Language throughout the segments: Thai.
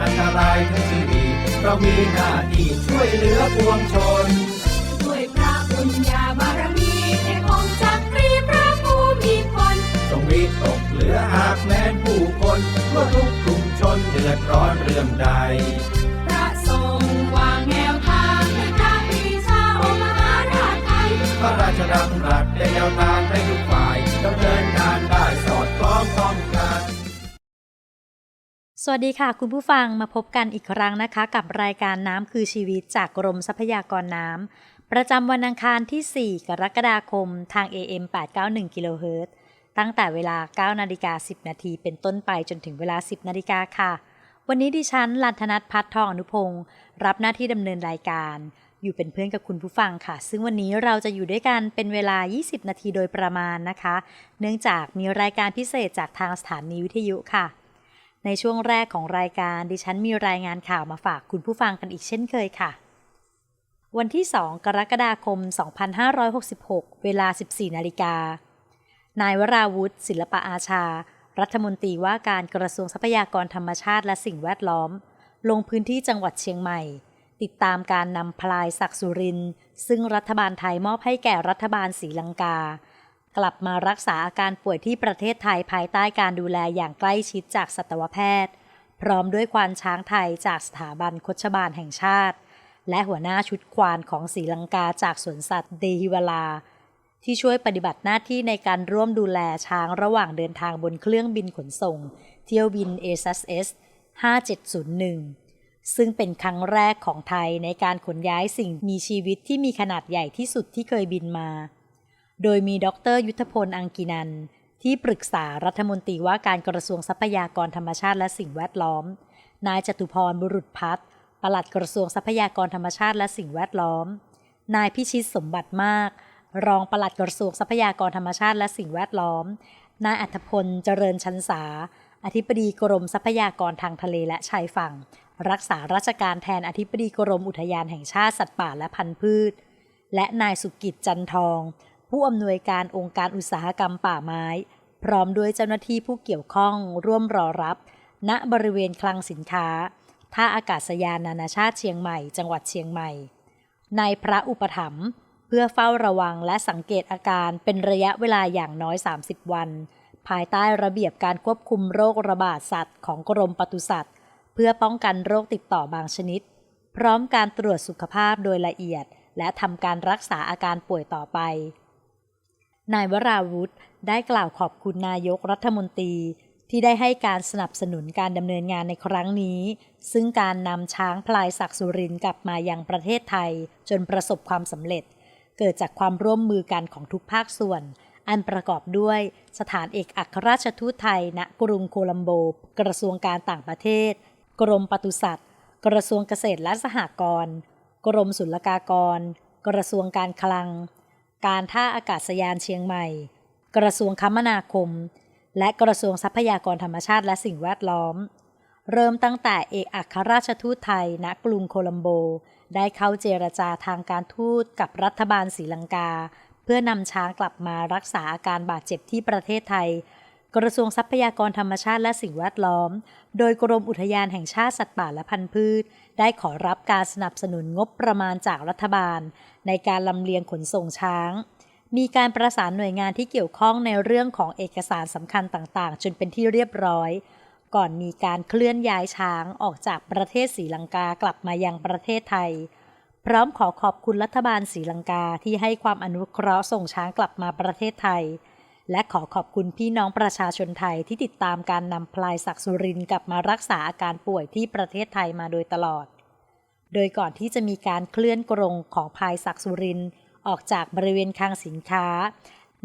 อันตรายทั้งชีวิตเรามีหน้าที่ช่วยเหลือปวงชน ด้วยพระบุญญาบารมีแห่งองค์จักรีพระภูมิพลจงวิตกเหลือหากแม้นผู้คนทั่วทุกกลุ่มชนเดือดร้อนเรื่องใด สวัสดีค่ะ คุณผู้ฟังมาพบกันอีกครั้งนะคะ กับรายการน้ำคือชีวิตจากกรมทรัพยากรน้ำประจำวันอังคารที่ 4 กรกฎาคมทาง AM 891กิโลเฮิรตซ์ตั้งแต่เวลา 9 นาฬิกา 10 นาทีเป็นต้นไปจนถึงเวลา 10 นาฬิกาค่ะ วันนี้ดิฉันลันธนัทพัฒนทองอนุพงศ์รับหน้าที่ดำเนินรายการ อยู่เป็นเพื่อนกับคุณผู้ฟังค่ะ ซึ่งวันนี้เราจะอยู่ด้วยกันเป็นเวลา 20 นาทีโดยประมาณนะคะ เนื่องจากมีรายการพิเศษจากทางสถานีวิทยุค่ะ ในช่วงแรกของรายการดิฉันมีรายงานข่าวมาฝากคุณผู้ฟังกันอีกเช่นเคยค่ะ วันที่ 2 กรกฎาคม 2566 เวลา 14 นาฬิกา นายวราวุฒิศิลปะอาชา รัฐมนตรีว่าการกระทรวงทรัพยากรธรรมชาติและสิ่งแวดล้อม ลงพื้นที่จังหวัดเชียงใหม่ ติดตามการนำพลายศักสุริน ซึ่งรัฐบาลไทยมอบให้แก่รัฐบาลศรีลังกา กลับมารักษาอาการป่วยที่ประเทศไทยภายใต้การดูแลอย่างใกล้ชิดจากสัตวแพทย์ พร้อมด้วยควานช้างไทยจากสถาบันคชบาลแห่งชาติ และหัวหน้าชุดควานของศรีลังกาจากสวนสัตว์เดฮิวลา ที่ช่วยปฏิบัติหน้าที่ในการร่วมดูแลช้างระหว่างเดินทางบนเครื่องบินขนส่ง เที่ยวบิน ASS 5701 ซึ่งเป็นครั้งแรกของไทยในการขนย้ายสิ่งมีชีวิตที่มีขนาดใหญ่ที่สุดที่เคยบินมา โดยมีดรยุทธพล อังกินัน ที่ปรึกษารัฐมนตรีว่าการกระทรวงทรัพยากรธรรมชาติและสิ่งแวดล้อม นายจตุพรบุรุษพัฒน์ปลัดกระทรวงทรัพยากรธรรมชาติและสิ่งแวดล้อม นายพิชิตสมบัติมาก รองปลัดกระทรวงทรัพยากรธรรมชาติและสิ่งแวดล้อม นายอัธพลเจริญชันษา อธิบดีกรมทรัพยากรทางทะเลและชายฝั่ง รักษาราชการแทนอธิบดีกรมอุทยานแห่งชาติสัตว์ป่าและพันธุ์พืช และนายสุกิจจันทอง ผู้อำนวยการองค์การอุตสาหกรรมป่าไม้ พร้อมด้วยเจ้าหน้าที่ผู้เกี่ยวข้องร่วมรอรับ ณบริเวณคลังสินค้าท่าอากาศยานนานาชาติเชียงใหม่ จังหวัดเชียงใหม่ในพระอุปถัมภ์เพื่อเฝ้าระวังและสังเกตอาการเป็นระยะเวลาอย่างน้อย 30 วัน ภายใต้ระเบียบการควบคุมโรคระบาดสัตว์ของกรมปศุสัตว์ เพื่อป้องกันโรคติดต่อบางชนิด พร้อมการตรวจสุขภาพโดยละเอียด และทำการรักษาอาการป่วยต่อไป นายวราวุธได้กล่าวขอบคุณนายกรัฐมนตรี ที่ได้ให้การสนับสนุนการดำเนินงานในครั้งนี้ ซึ่งการนำช้างพลายศักสุรินกลับมายังประเทศไทย จนประสบความสำเร็จ เกิดจากความร่วมมือกันของทุกภาคส่วน อันประกอบด้วยสถานเอกอัครราชทูตไทยณกรุงโคลัมโบ กระทรวงการต่างประเทศ กรมปศุสัตว์ กระทรวงเกษตรและสหกรณ์ กรมศุลกากร กระทรวงการคลัง การท่าอากาศยานเชียงใหม่ กระทรวงคมนาคม และกระทรวงทรัพยากรธรรมชาติและสิ่งแวดล้อม เริ่มตั้งแต่เอกอัครราชทูตไทยณกรุงโคลัมโบ ได้เข้าเจรจาทางการทูตกับรัฐบาลศรีลังกา เพื่อนำช้างกลับมารักษาอาการบาดเจ็บที่ประเทศไทย กระทรวงทรัพยากรธรรมชาติและสิ่งแวดล้อม โดยกรมอุทยานแห่งชาติสัตว์ป่าและพันธุ์พืช ได้ขอรับการสนับสนุนงบประมาณจากรัฐบาล ในการลำเลียงขนส่งช้าง มีการประสานหน่วยงานที่เกี่ยวข้องในเรื่องของเอกสารสำคัญต่างๆ จนเป็นที่เรียบร้อย ก่อนมีการเคลื่อนย้ายช้างออกจากประเทศศรีลังกากลับมายังประเทศไทย พร้อมขอขอบคุณรัฐบาลศรีลังกาที่ให้ความอนุเคราะห์ส่งช้างกลับมาประเทศไทย และขอขอบคุณพี่น้องประชาชนไทยที่ติดตามการนำพลายศักดิ์สุรินทร์กลับมารักษาอาการป่วยที่ประเทศไทยมาโดยตลอด โดยก่อนที่จะมีการเคลื่อนกรงของพลายศักสุรินออกจากบริเวณคลังสินค้า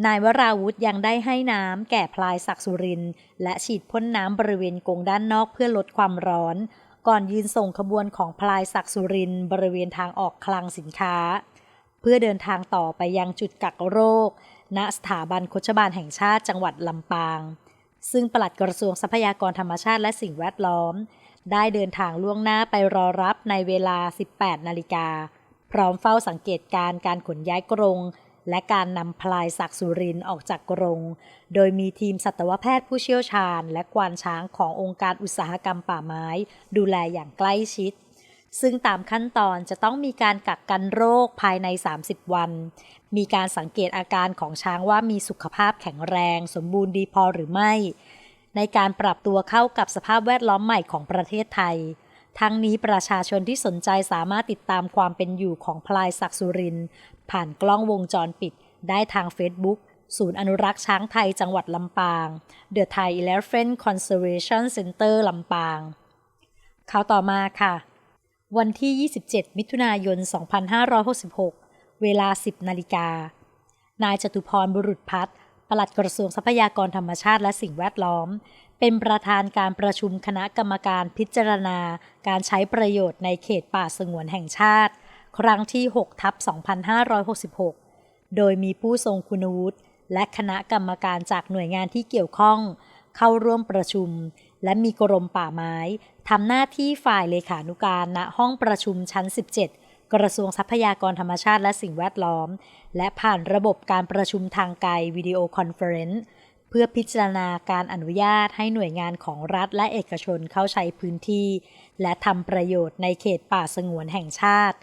นายวราวุธยังได้ให้น้ำแก่พลายศักสุรินและฉีดพ่นน้ำบริเวณกรงด้านนอกเพื่อลดความร้อน ก่อนยืนส่งขบวนของพลายศักสุรินบริเวณทางออกคลังสินค้า เพื่อเดินทางต่อไปยังจุดกักโรค ณสถาบันโคชบาลแห่งชาติจังหวัดลำปางซึ่งปลัดกระทรวงทรัพยากรธรรมชาติและสิ่งแวดล้อม ได้เดินทางล่วงหน้าไปรอรับในเวลา 18 นาฬิกา พร้อมเฝ้าสังเกตการ์การขนย้ายกรง และการนำพลายศักสุรินออกจากกรง โดยมีทีมสัตวแพทย์ผู้เชี่ยวชาญ และกวานช้างขององค์การอุตสาหกรรมป่าไม้ ดูแลอย่างใกล้ชิดซึ่งตามขั้นตอนจะต้องมีการกักกันโรคภายใน 30 วัน มีการสังเกตอาการของช้างว่ามีสุขภาพแข็งแรง สมบูรณ์ดีพอหรือไม่ ในการปรับตัวเข้ากับสภาพแวดล้อมใหม่ของประเทศไทย ทั้งนี้ประชาชนที่สนใจสามารถติดตามความเป็นอยู่ของพลายศักสุริน ผ่านกล้องวงจรปิด ได้ทาง Facebook ศูนย์อนุรักษ์ช้างไทยจังหวัดลำปาง The Thai Elephant Conservation Center ลำปางข่าวต่อมาค่ะ วันที่ 27 มิถุนายน 2566 เวลา 10 นาฬิกา นายจตุพรบุรุษพัฒน์ ปลัดกระทรวงทรัพยากรธรรมชาติและสิ่งแวดล้อม เป็นประธานการประชุมคณะกรรมการพิจารณา การใช้ประโยชน์ในเขตป่าสงวนแห่งชาติ ครั้งที่6ทับ2566 โดยมีผู้ทรงคุณวุฒิและคณะกรรมการจากหน่วยงานที่เกี่ยวข้อง เข้าร่วมประชุม และมีกรมป่าไม้ทำหน้าที่ฝ่ายเลขานุการณห้องประชุมชั้น 17 กระทรวงทรัพยากรธรรมชาติและสิ่งแวดล้อม และผ่านระบบการประชุมทางไกลวิดีโอคอนเฟอเรนซ์เพื่อพิจารณาการอนุญาตให้หน่วยงานของรัฐและเอกชนเข้าใช้พื้นที่ และทำประโยชน์ในเขตป่าสงวนแห่งชาติ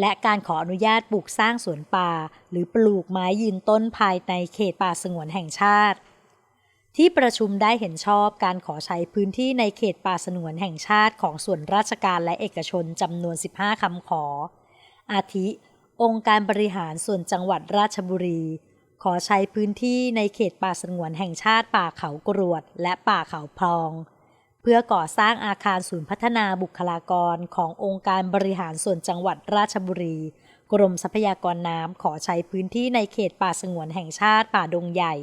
และการขออนุญาตปลูกสร้างสวนป่า หรือปลูกไม้ยืนต้นภายในเขตป่าสงวนแห่งชาติ ที่ประชุมได้เห็นชอบการขอใช้พื้นที่ในเขตป่าสงวนแห่งชาติของส่วนราชการและเอกชนจำนวน 15คำขอ อาทิ องค์การบริหารส่วนจังหวัดราชบุรี ขอใช้พื้นที่ในเขตป่าสงวนแห่งชาติป่าเขากรวด และป่าเขาพลอง เพื่อก่อสร้างอาคารศูนย์พัฒนาบุคลากรขององค์การบริหารส่วนจังหวัดราชบุรี กรมทรัพยากรน้ำขอใช้พื้นที่ในเขตป่าสงวนแห่งชาติป่าดงใหญ่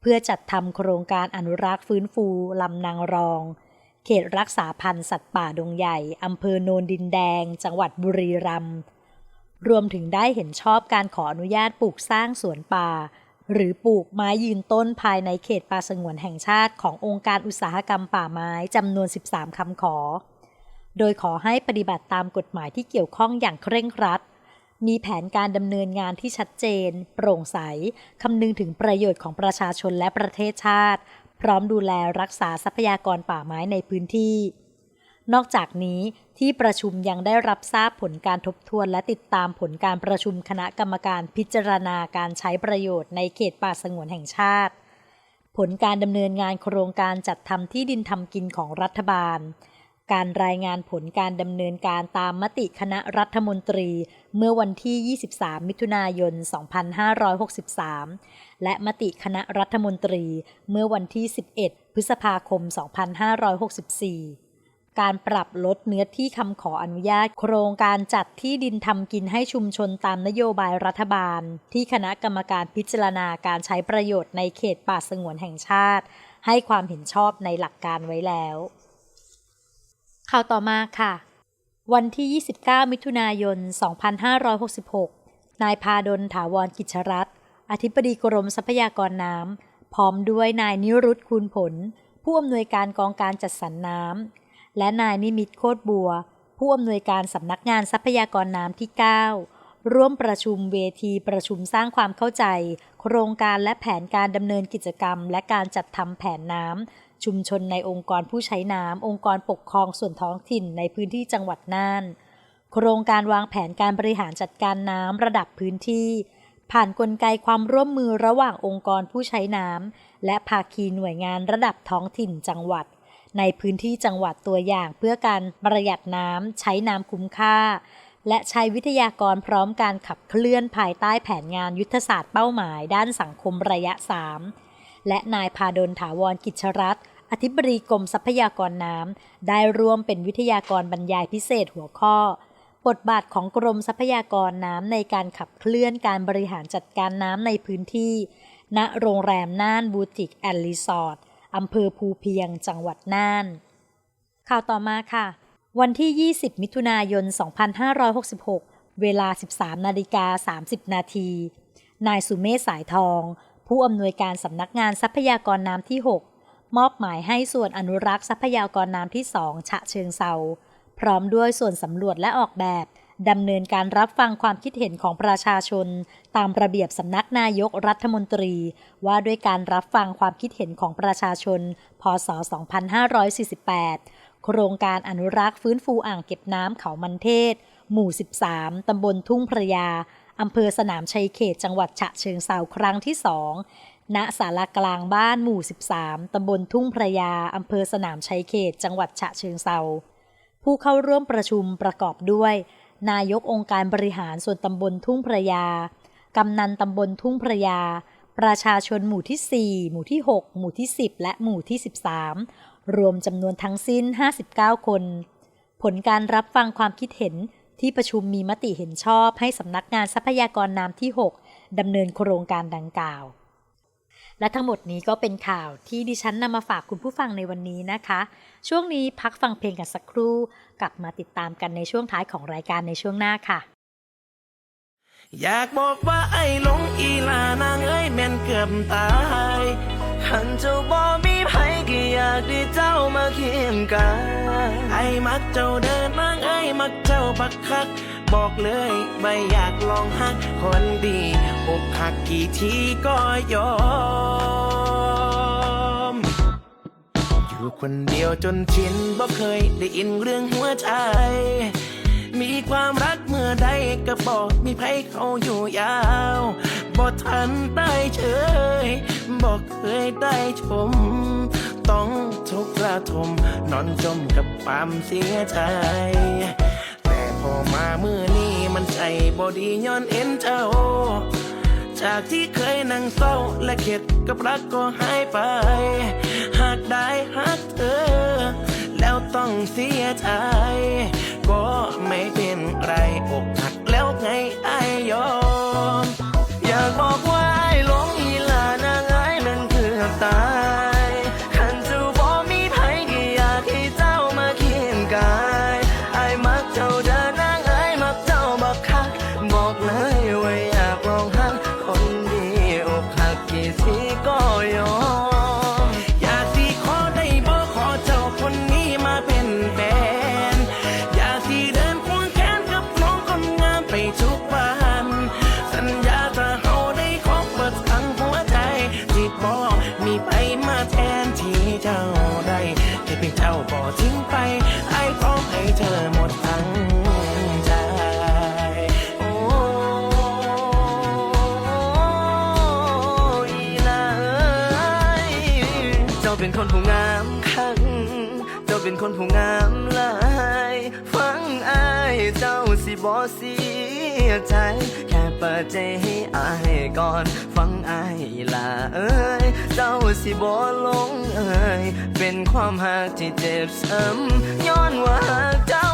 เพื่อจัดทำโครงการอนุรักษ์ฟื้นฟูลำนางรองเขตรักษาพันธุ์สัตว์ป่าดงใหญ่ อำเภอโนนดินแดง จังหวัดบุรีรัมย์ รวมถึงได้เห็นชอบการขออนุญาตปลูกสร้างสวนป่า หรือปลูกไม้ยืนต้นภายในเขตป่าสงวนแห่งชาติขององค์การอุตสาหกรรมป่าไม้จำนวน 13 คำขอ โดยขอให้ปฏิบัติตามกฎหมายที่เกี่ยวข้องอย่างเคร่งครัด มีแผนการดำเนินงานที่ชัดเจน โปร่งใสคำนึงถึงประโยชน์ของประชาชนและประเทศชาติ พร้อมดูแลรักษาทรัพยากรป่าไม้ในพื้นที่ นอกจากนี้ที่ประชุมยังได้รับทราบผลการทบทวนและติดตามผลการประชุมคณะกรรมการพิจารณาการใช้ประโยชน์ในเขตป่าสงวนแห่งชาติ ผลการดำเนินงานโครงการจัดทำที่ดินทำกินของรัฐบาล การรายงานผลการดำเนินการตามมติคณะรัฐมนตรี เมื่อวันที่ 23 มิถุนายน 2563 และมติคณะรัฐมนตรีเมื่อวันที่ 11 พฤษภาคม 2564 การปรับลดเนื้อที่คำขออนุญาต โครงการจัดที่ดินทำกินให้ชุมชนตามนโยบายรัฐบาล ที่คณะกรรมการพิจารณาการใช้ประโยชน์ในเขตป่าสงวนแห่งชาติ ให้ความเห็นชอบในหลักการไว้แล้วข่าวต่อมาค่ะ วันที่ 29 มิถุนายน 2566 นายพาดลถาวรกิจรัตอธิบดีกรมทรัพยากรน้ำพร้อมด้วยนายนิรุตคูณผล ผู้อำนวยการกองการจัดสรรน้ำ และนายนิมิตโคตบัว ผู้อำนวยการสำนักงานทรัพยากรน้ำที่ 9 ร่วมประชุมเวทีประชุมสร้างความเข้าใจ โครงการและแผนการดำเนินกิจกรรม และการจัดทำแผนน้ำชุมชนในองค์กรผู้ใช้น้ำองค์กรปกครองส่วนท้องถิ่นในพื้นที่จังหวัดน่าน โครงการวางแผนการบริหารจัดการน้ำระดับพื้นที่ผ่านนกลไกความร่วมมือระหว่างองค์กรผู้ใช้น้ำและภาคีหน่วยงานระดับท้องถิ่นจังหวัด ในพื้นที่จังหวัดตัวอย่างเพื่อการประหยัดน้ำใช้น้ำคุ้มค่า และใช้วิทยากรพร้อมการขับเคลื่อนภายใต้แผนงานยุทธศาสตร์เป้าหมาย ด้านสังคมระยะ 3 และนายพาดลถาวรกิจรัตอธิบดีกรมทรัพยากรน้ำได้ร่วมเป็นวิทยากรบรรยายพิเศษหัวข้อบทบาทของกรมทรัพยากรน้ำในการขับเคลื่อนการบริหารจัดการน้ำในพื้นที่ ณ โรงแรมน่านบูติกแอนด์รีสอร์ท อำเภอภูเพียงจังหวัดน่าน ข่าวต่อมาค่ะ วันที่ 20 มิถุนายน 2566 เวลา 13 นาฬิกา 30 นาที นายสุเมธสายทอง ผู้อำนวยการสำนักงานทรัพยากรน้ำที่ 6 มอบหมายให้ส่วนอนุรักษ์ทรัพยากรน้ำที่ 2 ฉะเชิงเซาพร้อมด้วยส่วนสำรวจและออกแบบ ดำเนินการรับฟังความคิดเห็นของประชาชน ตามระเบียบสำนักนายกรัฐมนตรี ว่าด้วยการรับฟังความคิดเห็นของประชาชน พศ 2548 โครงการอนุรักษ์ฟื้นฟูอ่างเก็บน้ำเขามันเทศ หมู่ 13 ตำบลทุ่งพระยาอำเภอสนามชัยเขตจังหวัดฉะเชิงเซาครั้งที่2ณศาลากลางบ้านหมู่ 13 ตำบลทุ่งพระยาอำเภอสนามชัยเขต จังหวัดฉะเชิงเซา ผู้เข้าร่วมประชุมประกอบด้วย นายกองค์การบริหารส่วนตำบลทุ่งพระยากำนันตำบลทุ่งพระยา ประชาชนหมู่ที่ 4 หมู่ที่ 6 หมู่ที่ 10 และหมู่ที่ 13 รวมจำนวนทั้งสิ้น 59 คน ผลการรับฟังความคิดเห็นที่ประชุมมีมติเห็นชอบให้สำนักงานทรัพยากรน้ำที่ 6ดำเนินโครงการดังกล่าว และทั้งหมดนี้ก็เป็นข่าวที่ดิฉันนำมาฝากคุณผู้ฟังในวันนี้นะคะ ช่วงนี้พักฟังเพลงกันสักครู่ กลับมาติดตามกันในช่วงท้ายของรายการในช่วงหน้าค่ะ อยากบอกว่าไอ้หลงอีลานางเอ้ยแม่นเกือบตายหันเจ้าบ่มีไผก็อยากได้เจ้ามาเคียงกายไอ้มักเจ้าเดินนางเอ้ยมักเจ้าบักคัก บอกเลยไม่อยากลองหักคนดีอกหักกี่ทีก็ยอม อยู่คนเดียวจนชินบ่เคยได้อินเรื่องหัวใจ มีความรักเมื่อใดก็บอกมีใครเขาอยู่ยาวบ่ทันได้เฉยบอกเคยได้ชม ต้องทุกข์ระทมนอนจมกับความเสียใจ อมามือนี้มันใจบอดีย้อนเอ็นเจ้า จากที่เคยนั่งเศร้าและเข็ดกับรักก็หายไป หากได้หักเธอ แล้วต้องเสียใจ ก็ไม่เป็นไรอกหักแล้วไงไอายยอม คนผู้งามหลาย ฟังอายเจ้าสิบ่เสียใจ แค่เปิดใจให้อายก่อน ฟังอายลาเอ้ย เจ้าสิบ่ลงเอ้ย เป็นความหักที่เจ็บซ้ำย้อนว่าหักเจ้า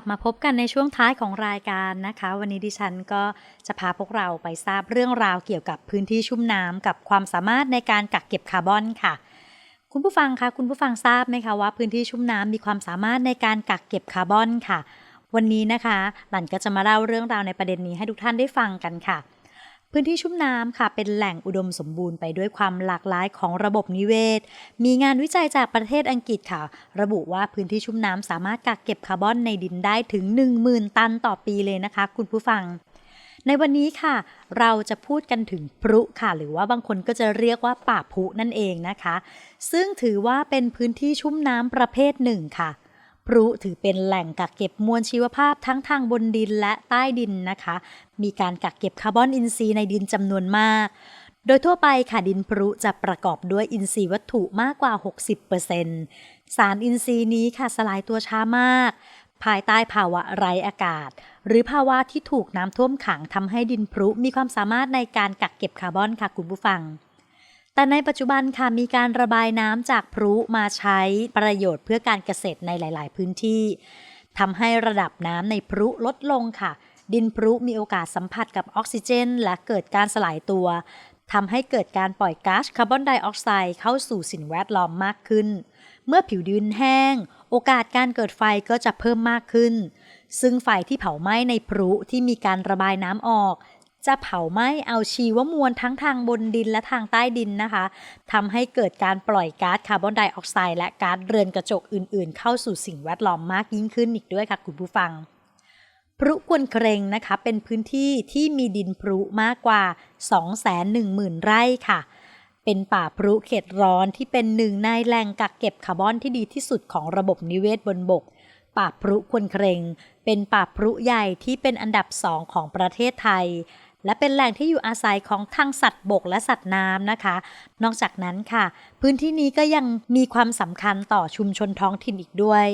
ลับมาพบกันในช่วงท้ายของรายการนะคะ วันนี้ดิฉันก็จะพาพวกเราไปทราบเรื่องราวเกี่ยวกับพื้นที่ชุ่มน้ำกับความสามารถในการกักเก็บคาร์บอนค่ะ คุณผู้ฟังคะคุณผู้ฟังทราบไหมคะว่าพื้นที่ชุ่มน้ำมีความสามารถในการกักเก็บคาร์บอนค่ะ วันนี้นะคะหลันก็จะมาเล่าเรื่องราวในประเด็นนี้ให้ทุกท่านได้ฟังกันค่ะ พื้นที่ชุ่มน้ำค่ะเป็นแหล่งอุดมสมบูรณ์ไปด้วยความหลากหลายของระบบนิเวศ มีงานวิจัยจากประเทศอังกฤษค่ะ ระบุว่าพื้นที่ชุ่มน้ำสามารถกักเก็บคาร์บอนในดินได้ถึง 10,000 ตันต่อปีเลยนะคะ คุณผู้ฟัง ในวันนี้ค่ะ เราจะพูดกันถึงพรุค่ะ หรือว่าบางคนก็จะเรียกว่าป่าพุนั่นเองนะคะ ซึ่งถือว่าเป็นพื้นที่ชุ่มน้ำประเภทหนึ่งค่ะ พรุถือเป็นแหล่งกักเก็บมวลชีวภาพทั้งทางบนดินและใต้ดินนะคะ มีการกักเก็บคาร์บอนอินทรีย์ในดินจำนวนมาก โดยทั่วไปค่ะดินพรุจะประกอบด้วยอินทรีย์วัตถุมากกว่า 60%สารอินทรีย์นี้ค่ะสลายตัวช้ามาก ภายใต้ภาวะไร้อากาศ หรือภาวะที่ถูกน้ำท่วมขังทำให้ดินพรุมีความสามารถในการกักเก็บคาร์บอนค่ะคุณผู้ฟัง แต่ในปัจจุบันค่ะมีการระบายน้ำจากพรุมาใช้ประโยชน์เพื่อการเกษตรในหลาย ๆ พื้นที่ทำให้ระดับน้ำในพรุลดลงค่ะ ดินพรุมีโอกาสสัมผัสกับออกซิเจน และเกิดการสลายตัวทำให้เกิดการปล่อยก๊าซคาร์บอนไดออกไซด์เข้าสู่สิ่งแวดล้อมมากขึ้น เมื่อผิวดินแห้ง โอกาสการเกิดไฟก็จะเพิ่มมากขึ้น ซึ่งไฟที่เผาไหม้ในพรุที่มีการระบายน้ำออก จะเผาไหม้เอาชีวมวลทั้งทางบนดินและทางใต้ดินนะคะทำให้เกิดการปล่อยก๊าซคาร์บอนไดออกไซด์และก๊าซเรือนกระจกอื่นๆ เข้าสู่สิ่งแวดล้อมมากยิ่งขึ้นอีกด้วยค่ะคุณผู้ฟังพรุกวนเครงนะคะเป็นพื้นที่ที่มีดินพรุมากกว่า 210,000 ไร่ค่ะ เป็นป่าพรุเขตร้อนที่เป็นหนึ่งในแหล่งกักเก็บคาร์บอนที่ดีที่สุดของระบบนิเวศบนบก ป่าพรุควนเครง เป็นป่าพรุใหญ่ที่เป็นอันดับสองของประเทศไทย และเป็นแหล่งที่อยู่อาศัยของทั้งสัตว์บกและสัตว์น้ำนะคะ นอกจากนั้นค่ะ พื้นที่นี้ก็ยังมีความสำคัญต่อชุมชนท้องถิ่นอีกด้วย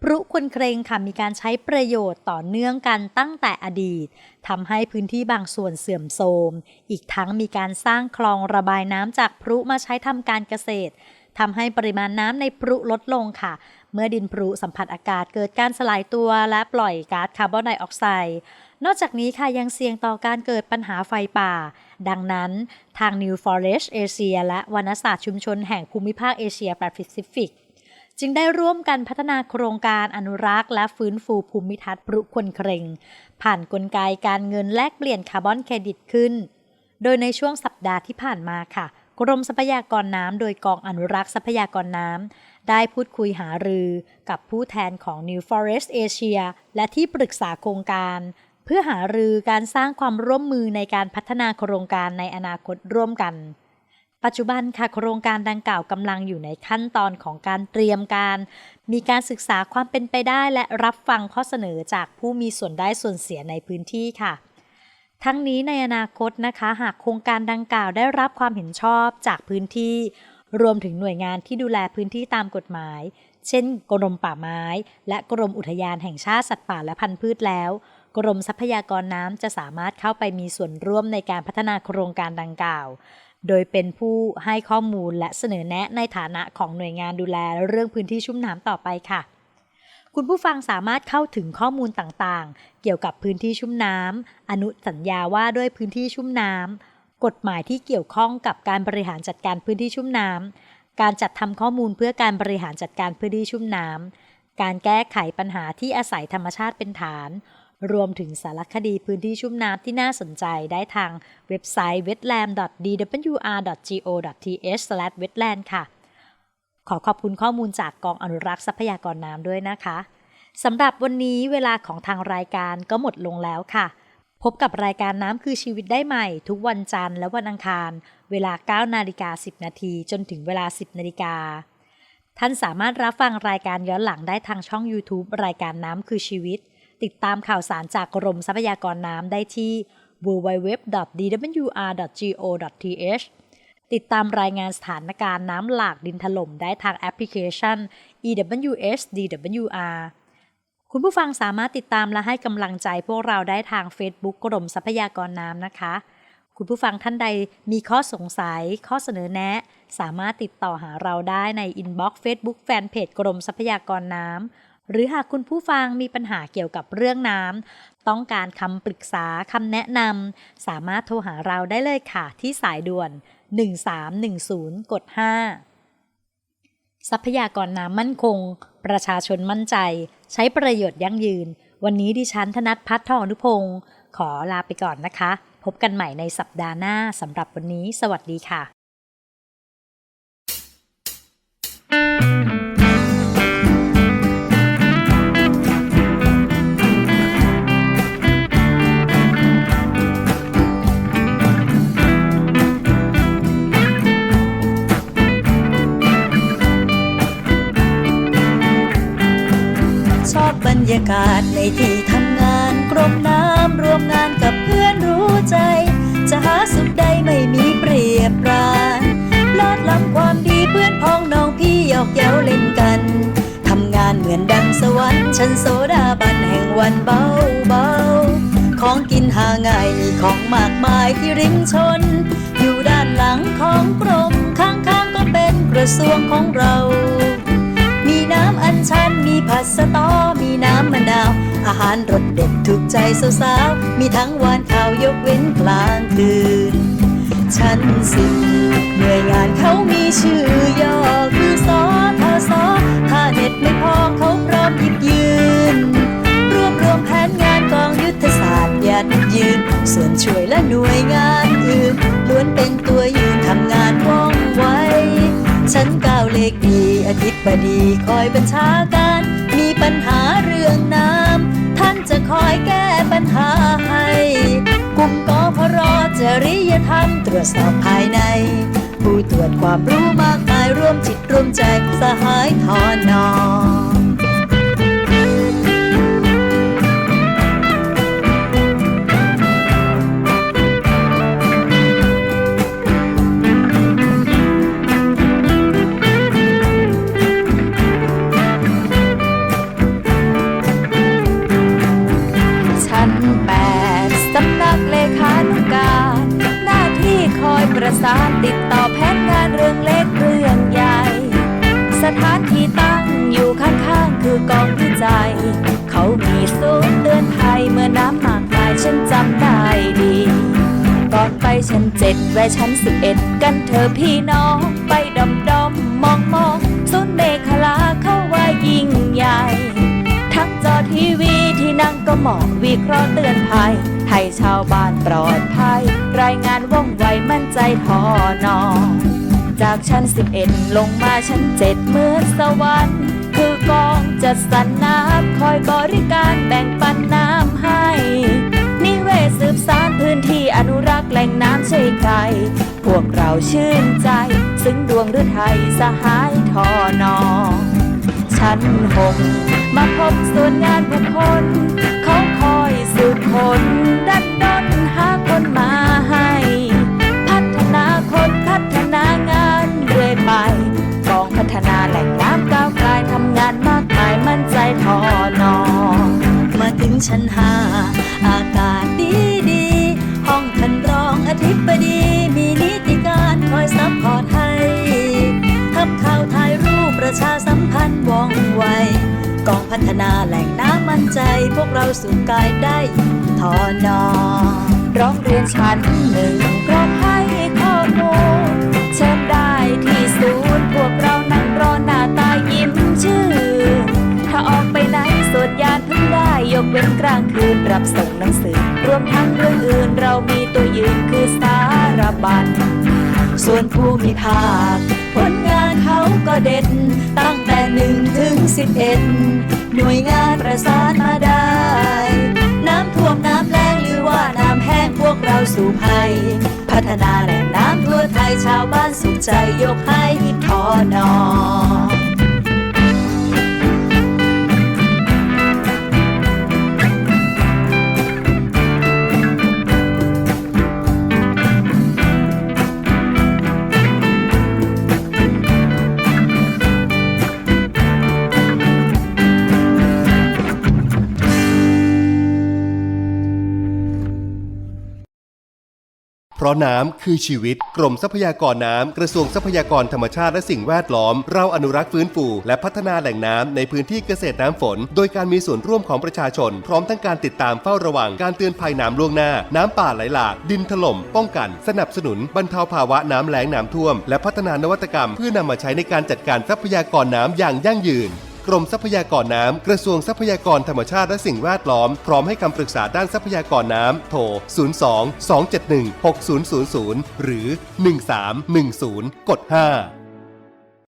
พรุควนเครงค่ะมีการใช้ประโยชน์ต่อเนื่องกันตั้งแต่อดีตทำให้พื้นที่บางส่วนเสื่อมโทรม อีกทั้งมีการสร้างคลองระบายน้ำจากพรุมาใช้ทำการเกษตรทำให้ปริมาณน้ำในพรุลดลงค่ะ เมื่อดินพรุสัมผัสอากาศเกิดการสลายตัวและปล่อยก๊าซคาร์บอนไดออกไซด์ นอกจากนี้ค่ะยังเสี่ยงต่อการเกิดปัญหาไฟป่า ดังนั้นทาง New Forest Asia และวรรณศาสตร์ชุมชนแห่งภูมิภาคเอเชียแปซิฟิกจึงได้ร่วมกันพัฒนาโครงการอนุรักษ์และฟื้นฟูภูมิทัศน์ปรุควนเครงผ่านกลไกการเงินแลกเปลี่ยนคาร์บอนเครดิตขึ้น โดยในช่วงสัปดาห์ที่ผ่านมาค่ะ กรมทรัพยากรน้ำโดยกองอนุรักษ์ทรัพยากรน้ำได้พูดคุยหารือกับผู้แทนของ New Forest Asia และที่ปรึกษาโครงการ เพื่อหารือการสร้างความร่วมมือในการพัฒนาโครงการในอนาคตร่วมกัน ปัจจุบันค่ะโครงการดังกล่าวกำลังอยู่ในขั้นตอนของการเตรียมการ มีการศึกษาความเป็นไปได้และรับฟังข้อเสนอจากผู้มีส่วนได้ส่วนเสียในพื้นที่ค่ะ ทั้งนี้ในอนาคตนะคะ หากโครงการดังกล่าวได้รับความเห็นชอบจากพื้นที่ รวมถึงหน่วยงานที่ดูแลพื้นที่ตามกฎหมาย เช่น กรมป่าไม้ และกรมอุทยานแห่งชาติสัตว์ป่าและพันธุ์พืชแล้ว กรมทรัพยากรน้ำจะสามารถเข้าไปมีส่วนร่วมในการพัฒนาโครงการดังกล่าว โดยเป็นผู้ให้ข้อมูลและเสนอแนะในฐานะของหน่วยงานดูแลเรื่องพื้นที่ชุ่มน้ำต่อไปค่ะ คุณผู้ฟังสามารถเข้าถึงข้อมูลต่างๆ เกี่ยวกับพื้นที่ชุ่มน้ำอนุสัญญาว่าด้วยพื้นที่ชุ่มน้ำกฎหมายที่เกี่ยวข้องกับการบริหารจัดการพื้นที่ชุ่มน้ำการจัดทำข้อมูลเพื่อการบริหารจัดการพื้นที่ชุ่มน้ำการแก้ไขปัญหาที่อาศัยธรรมชาติเป็นฐาน รวมถึงสารคดีพื้นที่ชุ่มน้ำที่น่าสนใจได้ทางเว็บไซต์ wetland.dwr.go.th/wetland ค่ะ ขอขอบคุณข้อมูลจากกองอนุรักษ์ทรัพยากรน้ำด้วยนะคะสำหรับวันนี้เวลาของทางรายการก็หมดลงแล้วค่ะ พบกับรายการน้ำคือชีวิตได้ใหม่ ทุกวันจันทร์และวันอังคาร เวลา 9 นาฬิกา 10 นาทีจนถึงเวลา 10 นาฬิกาท่านสามารถรับฟังรายการย้อนหลังได้ทางช่อง YouTube รายการน้ำคือชีวิต ติดตามข่าวสารจากกรมทรัพยากรน้ำได้ที่ www.dwr.go.th ติดตามรายงานสถานการณ์น้ำหลากดินถล่มได้ทางแอปพลิเคชัน EWS DWR คุณผู้ฟังสามารถติดตามและให้กำลังใจพวกเราได้ทาง Facebook กรมทรัพยากรน้ำนะคะ คุณผู้ฟังท่านใดมีข้อสงสัย ข้อเสนอแนะ สามารถติดต่อหาเราได้ในอินบ็อกซ์เฟซบุ๊กแฟนเพจกรมทรัพยากรน้ำ หรือหากคุณผู้ฟังมีปัญหาเกี่ยวกับเรื่องน้ำต้องการคำปรึกษาคำแนะนำสามารถโทรหาเราได้เลยค่ะ ที่สายด่วน 1310 กด 5 ทรัพยากรน้ำมั่นคง ประชาชนมั่นใจ ใช้ประโยชน์ยั่งยืน วันนี้ดิฉันธนัทพัฒน์ทองอนุพงศ์ขอลาไปก่อนนะคะ พบกันใหม่ในสัปดาห์หน้าสำหรับวันนี้ สวัสดีค่ะ ยากาศในที่ทำงานกรมน้ำรวมงานกับเพื่อนรู้ใจ จะหาสุขใดไม่มีเปรียบปรานลอดล้ำความดีเพื่อนพ้องน้องพี่หยอกเย้าเล่นกัน ทำงานเหมือนดังสวรรค์ชั้นโซดาบันแห่งวันเบาเบาๆของกินหาง่ายมีของมากมายที่ริมชน อยู่ด้านหลังของกรมข้างๆก็เป็นกระทรวงของเรา น้ำอันมีผัดสะตอมีน้ำมะนาว อาหารรสเด็ดถูกใจสาวๆ มีทั้งหวานข้าวยกเว้นกลางคืนชั้นสิบหน่วยงานเขามีชื่อย่อคือสอทอสอถ้าเน็ตไม่พอเขาพร้อมหยิบยืน รวบรวมแผนงานกองยุทธศาสตร์ยัดยืน ส่วนช่วยและหน่วยงาน บดีคอยบัญชาการ มีปัญหาเรื่องน้ำ ท่านจะคอยแก้ปัญหาให้กลุ่มกอพรจริยธรรมตรวจสอบภายใน ผู้ตรวจความรู้มากมายร่วมจิตร่วมใจสหายทอนอ สานติดต่อแผนงานเรื่องเล็กเรื่องใหญ่ สถานที่ตั้งอยู่ข้างๆคือกองวิจัย เขามีศูนย์เตือนภัยเมื่อน้ำมากมายฉันจำได้ดีก่อนไปชั้นเจ็ดแวะชั้นสิบเอ็ดกันเธอพี่น้องไปดอมดอมมองมองสุนเมฆลาเข้าว่ายิ่งใหญ่ ทั้งจอทีวีที่นั่งก็เหมาะวิเคราะห์เตือนภัย ให้ชาวบ้านปลอดภัย รายงานว่องไวมั่นใจทอนอจากชั้น 11 ลงมาชั้น7เหมือนสวรรค์คือกองจัดสรรน้ำคอยบริการแบ่งปันน้ำให้ นิเวศสืบสารพื้นที่อนุรักษ์แหล่งน้ำใช่ใคร พวกเราชื่นใจ ซึ่งดวงฤทัยสหายทอนอชั้นหกมาพบส่วนงานบุคคล อยสืบคนดันดนหาคนมาให้ พัฒนาคนพัฒนางานเรื่อยไปกองพัฒนาแหล่งน้ำก้าวไกลทำงานมากมายมั่นใจทอนอมาถึงชั้นห้าอากาศดีดีห้องท่านรองอธิบดี มีนิติการคอยซัพพอร์ตให้ทำข่าวถ่ายรูปประชาสัมพันธ์ว่องไว กองพัฒนาแหล่งน้ำมั่นใจ พวกเราสู่กายได้ทอนอร้องเรียนชั้นหนึ่งกรอกให้ข้อมูลเชิญได้ที่ศูนย์พวกเรานั่งรอหน้าตายิ้มชื่นถ้าออกไปไหนส่วนยานเพิ่งได้ยกเว้นกลางคืนรับส่งหนังสือ รวมทั้งเรื่องอื่นเรามีตัวยืนคือสารบัญส่วนผู้มีภาคผลงา เขาก็เด็ด ตั้งแต่หนึ่งถึงสิบเอ็ดหน่วยงานประสานมาได้ น้ำท่วมน้ำแรงหรือว่าน้ำแห้งพวกเราสู่ภัย พัฒนาแหล่งน้ำทั่วไทยชาวบ้านสุขใจยกให้ทอนอ ราะน้ำคือชีวิต กรมทรัพยากรน้ำกระทรวงทรัพยากรธรรมชาติและสิ่งแวดล้อม เราอนุรักษ์ฟื้นฟูและพัฒนาแหล่งน้ำในพื้นที่เกษตรน้ำฝน โดยการมีส่วนร่วมของประชาชน พร้อมทั้งการติดตามเฝ้าระวังการเตือนภัยน้ำล่วงหน้า น้ำป่าไหลหลาก ดินถล่ม ป้องกัน สนับสนุนบรรเทาภาวะน้ำแล้งน้ำท่วม และพัฒนานวัตกรรม เพื่อนำมาใช้ในการจัดการทรัพยากรน้ำอย่างยั่งยืน กรมทรัพยากรน้ำ กระทรวงทรัพยากรธรรมชาติและสิ่งแวดล้อม พร้อมให้คำปรึกษาด้านทรัพยากรน้ำ โทร 02 271 6000 หรือ 1310 กด 5